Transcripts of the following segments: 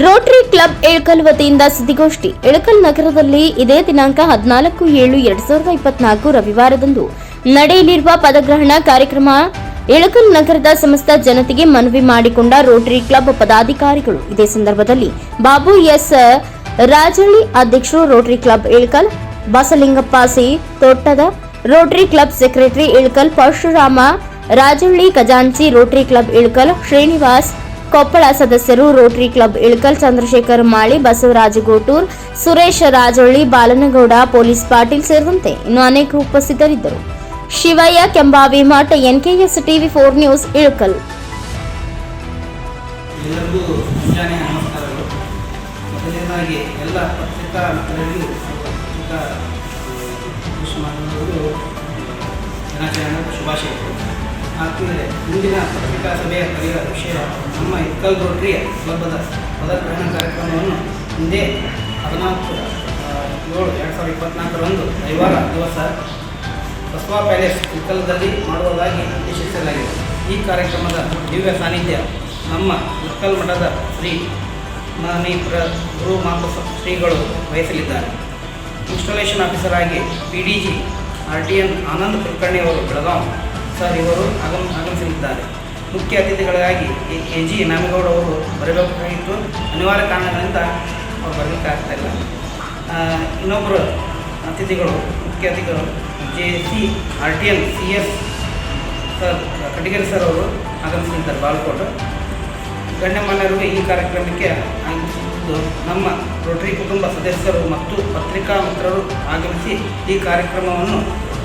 Rotary club Ilkal ವತಿಯಿಂದ ಸುದ್ದಿಗೋಷ್ಠಿ. ಇಳಕಲ್ ನಗರದಲ್ಲಿ ಇದೇ ದಿನಾಂಕ ಹದಿನಾಲ್ಕು ಏಳು ಎರಡ್ ಸಾವಿರದ ಇಪ್ಪತ್ನಾಲ್ಕು ರವಿವಾರದಂದು ನಡೆಯಲಿರುವ ಪದಗ್ರಹಣ ಕಾರ್ಯಕ್ರಮ ಇಳಕಲ್ ನಗರದ ಸಮಸ್ತ ಜನತೆಗೆ ಮನವಿ ಮಾಡಿಕೊಂಡ ರೋಟರಿ ಕ್ಲಬ್ ಪದಾಧಿಕಾರಿಗಳು. ಇದೇ ಸಂದರ್ಭದಲ್ಲಿ ಬಾಬು ಎಸ್ ರಾಜಳ್ಳಿ ಅಧ್ಯಕ್ಷರು rotary club Ilkal, Basalingappa C Totad rotary club secretary Ilkal Parashurama Rajalli ಖಜಾಂಚಿ, ರೋಟರಿ ಕ್ಲಬ್ ಇಳಕಲ್ ಶ್ರೀನಿವಾಸ್ ಕೊಪ್ಪಳ ಸದಸ್ಯರು rotary club Ilkal Chandrashekhar Mali, Basavaraja Gotur, Suresh Rajolli, Balanagouda, police Patil ಸೇರಿದಂತೆ ಇನ್ನು ಅನೇಕರು ಉಪಸ್ಥಿತರಿದ್ದರು. Shivayya, Kembhavi Math, NKS TV four news, Ilkal. ಶುಭಾಶಯಗಳು. ಆದ್ಮೇಲೆ ಮುಂದಿನ ಪತ್ರಿಕಾ ಸಭೆಯ ಕಲಿಯುವ ವಿಷಯ ನಮ್ಮ ಇಕ್ಕಲ್ ರೋಟ್ರಿಯ ಕ್ಲಬ್ಬದ ಪದಗ್ರಹಣ ಕಾರ್ಯಕ್ರಮವನ್ನು ಮುಂದೆ ಹದಿನಾಲ್ಕು ಏಳು, ಎರಡು ಸಾವಿರದ ಇಪ್ಪತ್ನಾಲ್ಕರಂದು ರವಿವಾರ ದಿವಸ ಬಸವಾ ಪ್ಯಾಲೇಸ್ ಇಕ್ಕಲದಲ್ಲಿ ಮಾಡುವುದಾಗಿ ಉದ್ದೇಶಿಸಲಾಗಿದೆ ಈ ಕಾರ್ಯಕ್ರಮದ ದಿವ್ಯ ಸಾನ್ನಿಧ್ಯ ನಮ್ಮ ಇಕ್ಕಲ್ ಮಠದ ಶ್ರೀ ಮಹನೀಪುರ ಗುರು ಮಾಪಸ ಶ್ರೀಗಳು ವಹಿಸಲಿದ್ದಾರೆ. ಇನ್ಸ್ಟಾಲೇಷನ್ ಆಫೀಸರ್ ಆಗಿ P D G R T N Anand Kulkarni ಅವರು ಬೆಳಗಾವಿ ಸರ್, ಇವರು ಆಗಮ ಆಗಮಿಸಲಿದ್ದಾರೆ ಮುಖ್ಯ ಅತಿಥಿಗಳಾಗಿ ಎ ಜಿ ನಾಮೇಗೌಡ ಅವರು ಬರಬೇಕಾಗಿತ್ತು ಅನಿವಾರ್ಯ ಕಾರಣಗಳಿಂದ ಅವರು ಬರಬೇಕಾಗ್ತಾ ಇಲ್ಲ. ಇನ್ನೊಬ್ಬರು ಅತಿಥಿಗಳು, ಮುಖ್ಯ ಅತಿಥಿಗಳು J C R T L C S sir Katageri sir ಅವರು ಆಗಮಿಸಲಿದ್ದಾರೆ ಬಾಲ್ಕೋಟ್ ಗಣ್ಯಮಾನ್ಯರಿಗೆ ಈ ಕಾರ್ಯಕ್ರಮಕ್ಕೆ ಆಗಮಿಸಿದ್ದು ನಮ್ಮ ರೋಟರಿ ಕುಟುಂಬ ಸದಸ್ಯರು ಮತ್ತು ಪತ್ರಿಕಾ ಮಿತ್ರರು ಆಗಮಿಸಿ ಈ ಕಾರ್ಯಕ್ರಮವನ್ನು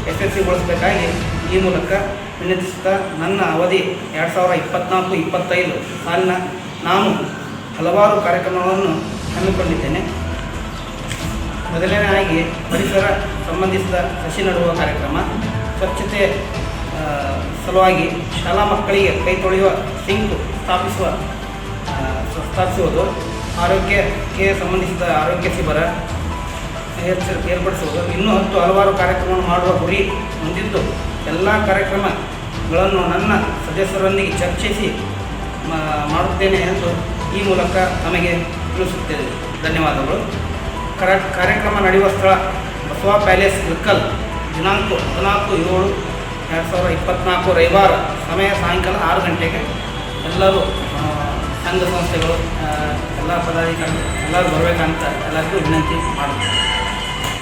ಯಶಸ್ವಿಗೊಳಿಸಬೇಕಾಗಿ ಈ ಮೂಲಕ ವಿನಂತಿಸುತ್ತಾ ನನ್ನ ಅವಧಿ ಎರಡು ಸಾವಿರ ಇಪ್ಪತ್ತ್ನಾಲ್ಕು ಇಪ್ಪತ್ತೈದು ಸಾಲಿನ ನಾನು ಹಲವಾರು ಕಾರ್ಯಕ್ರಮಗಳನ್ನು ಹಮ್ಮಿಕೊಂಡಿದ್ದೇನೆ. ಮೊದಲನೇದಾಗಿ ಪರಿಸರ ಸಂಬಂಧಿಸಿದ ಸಸಿ ನೆಡುವ ಕಾರ್ಯಕ್ರಮ, ಸ್ವಚ್ಛತೆ ಸಲುವಾಗಿ ಶಾಲಾ ಮಕ್ಕಳಿಗೆ ಕೈ ತೊಳೆಯುವ ಸಿಂಕ್ ಸ್ಥಾಪಿಸುವ ಸ್ಥಾಪಿಸುವುದು ಆರೋಗ್ಯಕ್ಕೆ ಸಂಬಂಧಿಸಿದ ಆರೋಗ್ಯ ಶಿಬಿರ ಏರ್ಸ- ಏರ್ಪಡಿಸುವುದು ಇನ್ನೂ ಹತ್ತು ಹಲವಾರು ಕಾರ್ಯಕ್ರಮವನ್ನು ಮಾಡುವ ಗುರಿ ಹೊಂದಿದ್ದು ಎಲ್ಲ ಕಾರ್ಯಕ್ರಮಗಳನ್ನು ನನ್ನ ಸದಸ್ಯರೊಂದಿಗೆ ಚರ್ಚಿಸಿ ಮಾಡುತ್ತೇನೆ ಎಂದು ಈ ಮೂಲಕ ನಮಗೆ ತಿಳಿಸುತ್ತೇನೆ. ಧನ್ಯವಾದಗಳು. ಕರ, ಕಾರ್ಯಕ್ರಮ ನಡೆಯುವ ಸ್ಥಳ ಬಸವ ಪ್ಯಾಲೇಸ್ ಲಕ್ಕಲ್ ದಿನಾಂಕ ಹದಿನಾಲ್ಕು ಏಳು ಎರಡು ಸಾವಿರದ ಇಪ್ಪತ್ತ್ನಾಲ್ಕು ರವಿವಾರ ಸಮಯ ಸಾಯಂಕಾಲ ಆರು ಗಂಟೆಗೆ. ಎಲ್ಲರೂ ಸಂಘ ಸಂಸ್ಥೆಗಳು ಎಲ್ಲ ಪದಾಧಿಕಾರಿಗಳು ಎಲ್ಲರೂ ಬರಬೇಕಂತ ಎಲ್ಲರಿಗೂ ವಿನಂತಿ ಮಾಡುತ್ತೇನೆ.